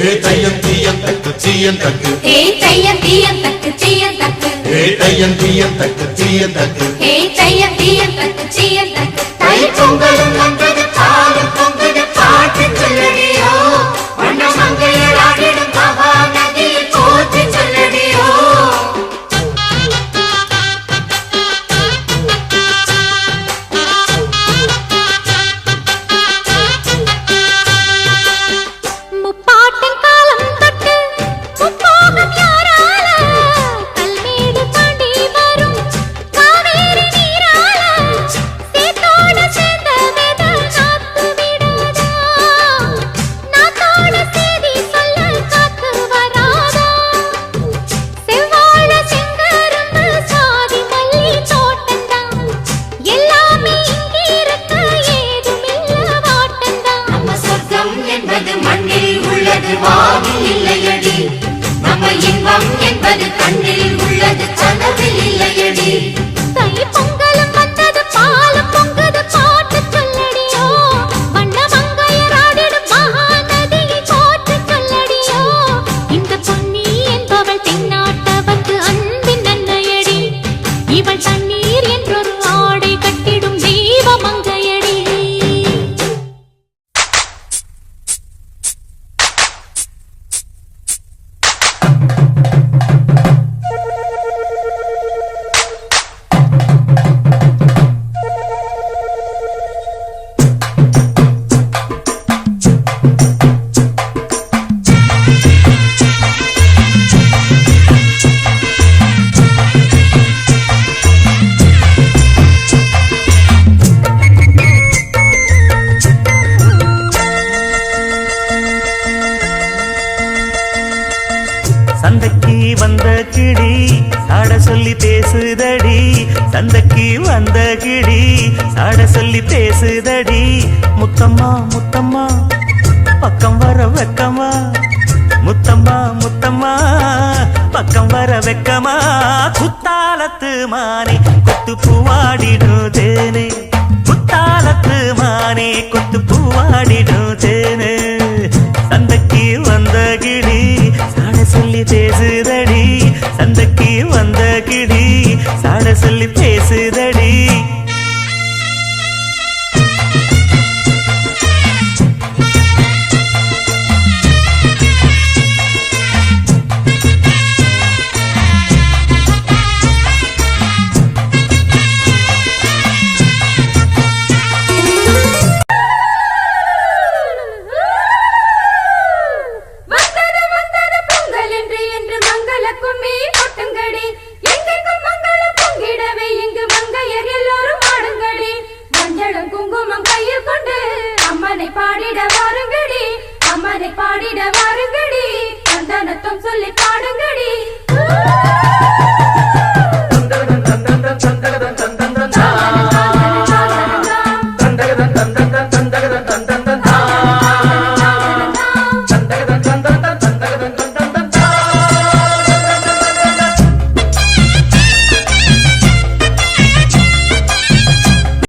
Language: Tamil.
தையம் தீயம் தக்கு சீயம் தக்கு. ஹே தையம் தீயம் தக்கு சீயம் தக்கு. ஏ தையம் தீயம் தக்கு சீயம் தக்கு. ஹே தையம் தீயம் தக்கு சீயம் தக்கு. தை பொங்கலும் இன்பம் என்பது கண்ணில் சந்தைக்கு வந்த கிடி சாட சொல்லி பேசுதடி. சந்தைக்கு வந்த கிடி சாட சொல்லி பேசுதடி. முத்தம்மா முத்தம்மா பக்கம் வர வெக்கமா? முத்தம்மா முத்தம்மா பக்கம் வர வெக்கமா? குத்தாலத்து மானே கொத்து பூவாடிடும் தேனே குத்தாலத்து மானே கொத்து பூவாடிடும் சொல்லி பேசுதடி. வருக